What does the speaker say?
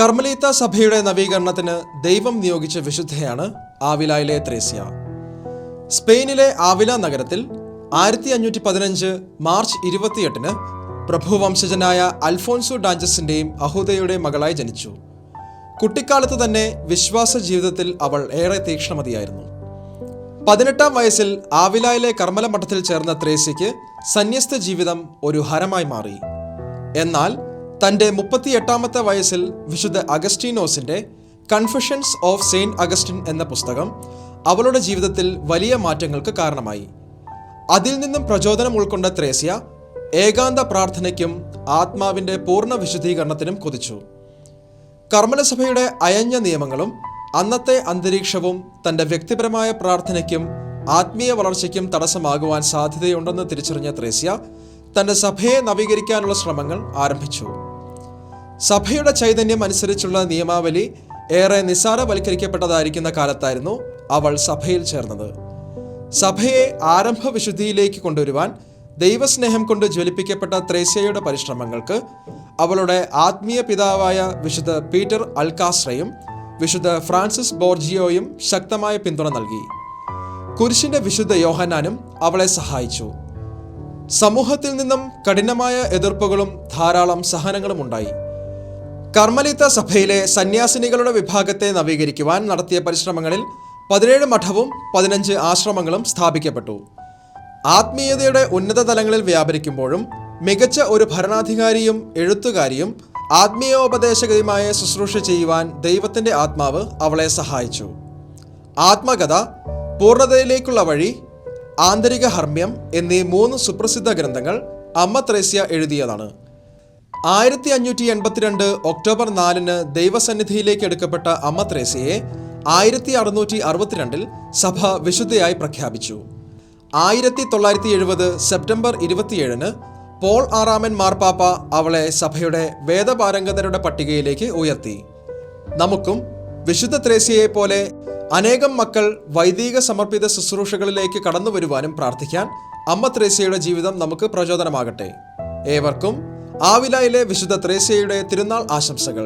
കർമ്മലീത്ത സഭയുടെ നവീകരണത്തിന് ദൈവം നിയോഗിച്ച വിശുദ്ധയാണ് ആവിലായിലെ ത്രേസ്യ. സ്പെയിനിലെ ആവില നഗരത്തിൽ ആയിരത്തി അഞ്ഞൂറ്റി പതിനഞ്ച് മാർച്ച് ഇരുപത്തിയെട്ടിന് പ്രഭുവംശജനായ അൽഫോൻസോ ഡാഞ്ചസിന്റെയും അഹൂദയുടെ മകളായി ജനിച്ചു. കുട്ടിക്കാലത്ത് തന്നെ വിശ്വാസ ജീവിതത്തിൽ അവൾ ഏറെ തീക്ഷ്ണമതിയായിരുന്നു. പതിനെട്ടാം വയസ്സിൽ ആവിലായിലെ കർമ്മല മഠത്തിൽ ചേർന്ന ത്രേസ്യയ്ക്ക് സന്യസ്ത ജീവിതം ഒരു ഹരമായി മാറി. എന്നാൽ തന്റെ മുപ്പത്തിയെട്ടാമത്തെ വയസ്സിൽ വിശുദ്ധ അഗസ്റ്റീനോസിന്റെ കൺഫഷൻസ് ഓഫ് സെയിന്റ് അഗസ്റ്റിൻ എന്ന പുസ്തകം അവളുടെ ജീവിതത്തിൽ വലിയ മാറ്റങ്ങൾക്ക് കാരണമായി. അതിൽ നിന്നും പ്രചോദനം ഉൾക്കൊണ്ട ത്രേസ്യ ഏകാന്ത പ്രാർത്ഥനയ്ക്കും ആത്മാവിന്റെ പൂർണ വിശുദ്ധീകരണത്തിനും കൊതിച്ചു. കർമ്മലസഭയുടെ അയഞ്ഞ നിയമങ്ങളും അന്നത്തെ അന്തരീക്ഷവും തന്റെ വ്യക്തിപരമായ പ്രാർത്ഥനയ്ക്കും ആത്മീയ വളർച്ചയ്ക്കും തടസ്സമാകുവാൻ സാധ്യതയുണ്ടെന്ന് തിരിച്ചറിഞ്ഞ ത്രേസ്യ തന്റെ സഭയെ നവീകരിക്കാനുള്ള ശ്രമങ്ങൾ ആരംഭിച്ചു. സഭയുടെ ചൈതന്യം അനുസരിച്ചുള്ള നിയമാവലി ഏറെ നിസ്സാരവൽക്കരിക്കപ്പെട്ടതായിരിക്കുന്ന കാലത്തായിരുന്നു അവൾ സഭയിൽ ചേർന്നത്. സഭയെ ആരംഭ വിശുദ്ധിയിലേക്ക് കൊണ്ടുവരുവാൻ ദൈവസ്നേഹം കൊണ്ട് ജ്വലിപ്പിക്കപ്പെട്ട ത്രേസ്യയുടെ പരിശ്രമങ്ങൾക്ക് അവളുടെ ആത്മീയ പിതാവായ വിശുദ്ധ പീറ്റർ അൽകാസ്രയും വിശുദ്ധ ഫ്രാൻസിസ് ബോർജിയോയും ശക്തമായ പിന്തുണ നൽകി. കുരിശിന്റെ വിശുദ്ധ യോഹനാനും അവളെ സഹായിച്ചു. സമൂഹത്തിൽ നിന്നും കഠിനമായ എതിർപ്പുകളും ധാരാളം സഹനങ്ങളും ഉണ്ടായി. കർമ്മലിത്ത സഭയിലെ സന്യാസിനികളുടെ വിഭാഗത്തെ നവീകരിക്കുവാൻ നടത്തിയ പരിശ്രമങ്ങളിൽ പതിനേഴ് മഠവും പതിനഞ്ച് ആശ്രമങ്ങളും സ്ഥാപിക്കപ്പെട്ടു. ആത്മീയതയുടെ ഉന്നത തലങ്ങളിൽ വ്യാപരിക്കുമ്പോഴും മികച്ച ഒരു ഭരണാധികാരിയും എഴുത്തുകാരിയും ആത്മീയോപദേശകയുമായ ശുശ്രൂഷ ചെയ്യുവാൻ ദൈവത്തിന്റെ ആത്മാവ് അവളെ സഹായിച്ചു. ആത്മകഥ പൂർണതയിലേക്കുള്ള വഴി ആന്തരിക ഹർമ്മ്യം എന്നീ മൂന്ന് സുപ്രസിദ്ധ ഗ്രന്ഥങ്ങൾ അമ്മ ത്രേസ്യ എഴുതിയതാണ്. ആയിരത്തി അഞ്ഞൂറ്റി എൺപത്തിരണ്ട് ഒക്ടോബർ നാലിന് ദൈവസന്നിധിയിലേക്ക് എടുക്കപ്പെട്ട അമ്മ ത്രേസ്യയെ ആയിരത്തി അറുന്നൂറ്റി അറുപത്തിരണ്ടിൽ സഭ വിശുദ്ധയായി പ്രഖ്യാപിച്ചു. ആയിരത്തി തൊള്ളായിരത്തി എഴുപത് സെപ്റ്റംബർ ഇരുപത്തിയേഴിന് പോൾ ആറാമൻ മാർപ്പാപ്പ അവളെ സഭയുടെ വേദപാരംഗതരുടെ പട്ടികയിലേക്ക് ഉയർത്തി. നമുക്കും വിശുദ്ധ ത്രേസ്യയെ പോലെ അനേകം മക്കൾ വൈദിക സമർപ്പിത ശുശ്രൂഷകളിലേക്ക് കടന്നു വരുവാനും പ്രാർത്ഥിക്കാൻ അമ്മ ത്രേസ്യയുടെ ജീവിതം നമുക്ക് പ്രചോദനമാകട്ടെ. ഏവർക്കും ആവിലയിലെ വിശുദ്ധ ത്രേസ്യയുടെ തിരുനാൾ ആശംസകൾ.